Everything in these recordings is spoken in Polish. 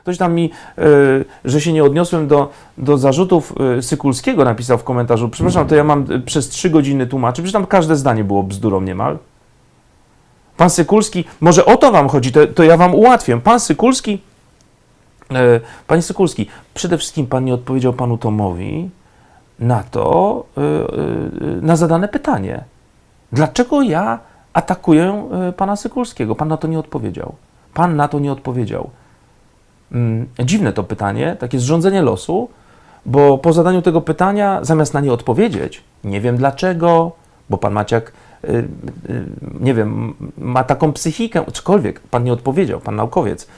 Ktoś tam mi, e, że się nie odniosłem do, do zarzutów e, Sykulskiego, napisał w komentarzu. Przepraszam, to ja mam e, przez trzy godziny tłumaczyć, przecież tam każde zdanie było bzdurą niemal. Pan Sykulski, może o to wam chodzi, to, to ja wam ułatwię. Pan Sykulski, panie Sykulski, przede wszystkim pan nie odpowiedział panu Tomowi na to, na zadane pytanie. Dlaczego ja atakuję pana Sykulskiego? Pan na to nie odpowiedział. Pan na to nie odpowiedział. Mm, Dziwne to pytanie, takie zrządzenie losu, bo po zadaniu tego pytania, zamiast na nie odpowiedzieć, nie wiem dlaczego, bo pan Maciak, y, y, nie wiem, ma taką psychikę, cokolwiek, pan nie odpowiedział, pan naukowiec,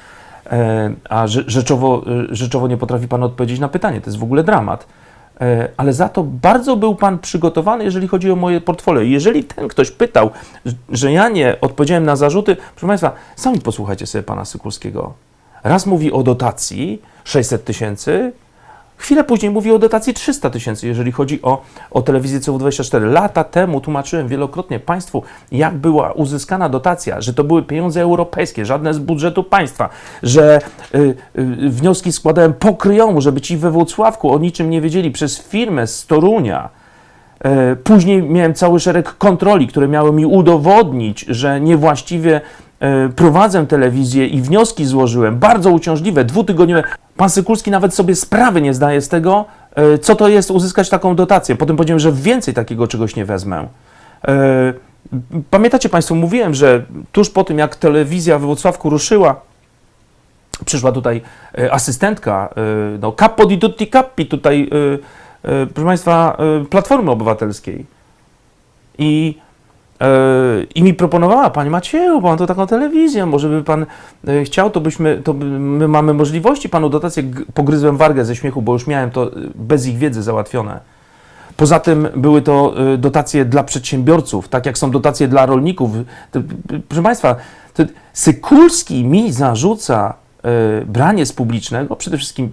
e, a rze- rzeczowo, y, rzeczowo nie potrafi pan odpowiedzieć na pytanie. To jest w ogóle dramat. E, Ale za to bardzo był pan przygotowany, jeżeli chodzi o moje portfolio. Jeżeli ten ktoś pytał, że ja nie odpowiedziałem na zarzuty, proszę państwa, sami posłuchajcie sobie pana Sykulskiego. Raz mówi o dotacji 600 tysięcy, chwilę później mówi o dotacji 300 tysięcy, jeżeli chodzi o, o telewizję CW24. Lata temu tłumaczyłem wielokrotnie Państwu, jak była uzyskana dotacja, że to były pieniądze europejskie, żadne z budżetu państwa, że y, y, wnioski składałem pokryjomu, żeby ci we Włocławku o niczym nie wiedzieli przez firmę z Torunia. E, Później miałem cały szereg kontroli, które miały mi udowodnić, że niewłaściwie prowadzę telewizję i wnioski złożyłem, bardzo uciążliwe, dwutygodniowe. Pan Sykulski nawet sobie sprawy nie zdaje z tego, e, co to jest uzyskać taką dotację. Potem powiedziałem, że więcej takiego czegoś nie wezmę. E, Pamiętacie Państwo, mówiłem, że tuż po tym, jak telewizja we Wrocławku ruszyła, przyszła tutaj e, asystentka, e, no capo di tutti capi tutaj, e, e, proszę Państwa, e, Platformy Obywatelskiej. I, e, I mi proponowała, Panie Macieju, Pan to taką telewizję, może by Pan e, chciał, to byśmy, to my mamy możliwości, Panu dotację, pogryzłem wargę ze śmiechu, bo już miałem to e, bez ich wiedzy załatwione. Poza tym były to dotacje dla przedsiębiorców, tak jak są dotacje dla rolników. Proszę Państwa, Sykulski mi zarzuca branie z publicznego, przede wszystkim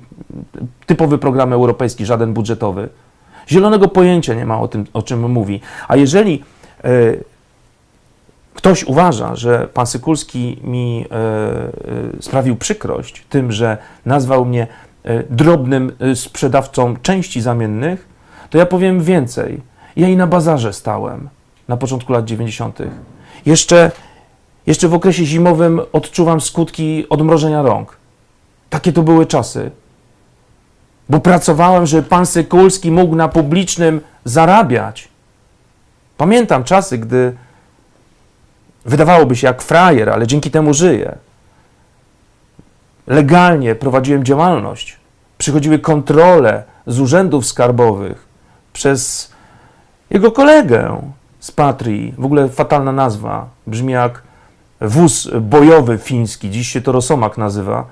typowy program europejski, żaden budżetowy. Zielonego pojęcia nie ma o tym, o czym mówi. A jeżeli ktoś uważa, że pan Sykulski mi e, e, sprawił przykrość tym, że nazwał mnie e, drobnym sprzedawcą części zamiennych, to ja powiem więcej. Ja i na bazarze stałem na początku lat 90. Jeszcze, jeszcze w okresie zimowym odczuwam skutki odmrożenia rąk. Takie to były czasy. Bo pracowałem, żeby pan Sykulski mógł na publicznym zarabiać. Pamiętam czasy, gdy Wydawałoby się jak frajer, ale dzięki temu żyję. Legalnie prowadziłem działalność. Przychodziły kontrole z urzędów skarbowych przez jego kolegę z Patrii. W ogóle fatalna nazwa. Brzmi jak wóz bojowy fiński. Dziś się to Rosomak nazywa.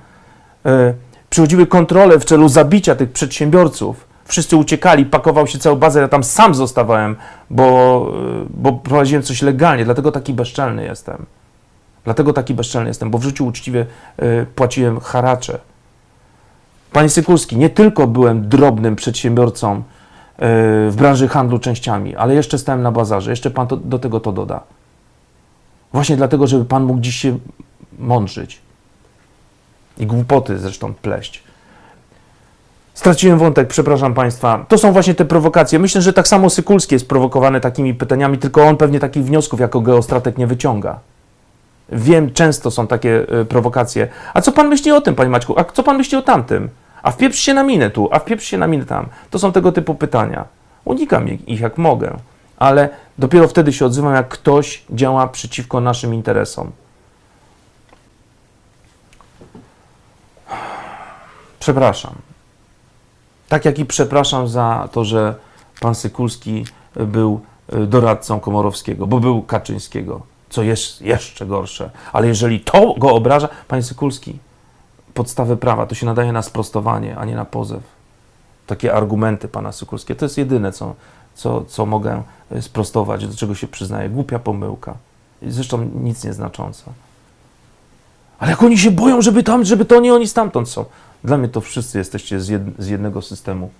E, Przychodziły kontrole w celu zabicia tych przedsiębiorców. Wszyscy uciekali, pakował się cały bazar, ja tam sam zostawałem, bo, e, bo prowadziłem coś legalnie, dlatego taki bezczelny jestem. Dlatego taki bezczelny jestem, bo w życiu uczciwie e, płaciłem haracze. Panie Sykulski, nie tylko byłem drobnym przedsiębiorcą e, w branży handlu częściami, ale jeszcze stałem na bazarze. Jeszcze pan to, do tego to doda. Właśnie dlatego, żeby pan mógł dziś się mądrzyć. I głupoty zresztą pleść. Straciłem wątek, przepraszam Państwa. To są właśnie te prowokacje. Myślę, że tak samo Sykulski jest prowokowany takimi pytaniami, tylko on pewnie takich wniosków jako geostratek nie wyciąga. Wiem, często są takie e, prowokacje. A co Pan myśli o tym, Panie Maćku? A co Pan myśli o tamtym? A wpieprz się na minę tu, a wpieprz się na minę tam. To są tego typu pytania. Unikam ich jak mogę, ale dopiero wtedy się odzywam, jak ktoś działa przeciwko naszym interesom. Przepraszam. Tak jak i przepraszam za to, że pan Sykulski był y, doradcą Komorowskiego, bo był Kaczyńskiego, co jest jeszcze gorsze. Ale jeżeli to go obraża, panie Sykulski, podstawy prawa to się nadaje na sprostowanie, a nie na pozew. Takie argumenty pana Sykulskiego. To jest jedyne, co, co, co mogę y, sprostować, do czego się przyznaję. Głupia pomyłka. Zresztą nic nieznacząca. Ale jak oni się boją, żeby tam, żeby to nie oni stamtąd są. Dla mnie to wszyscy jesteście z, jed, z jednego systemu.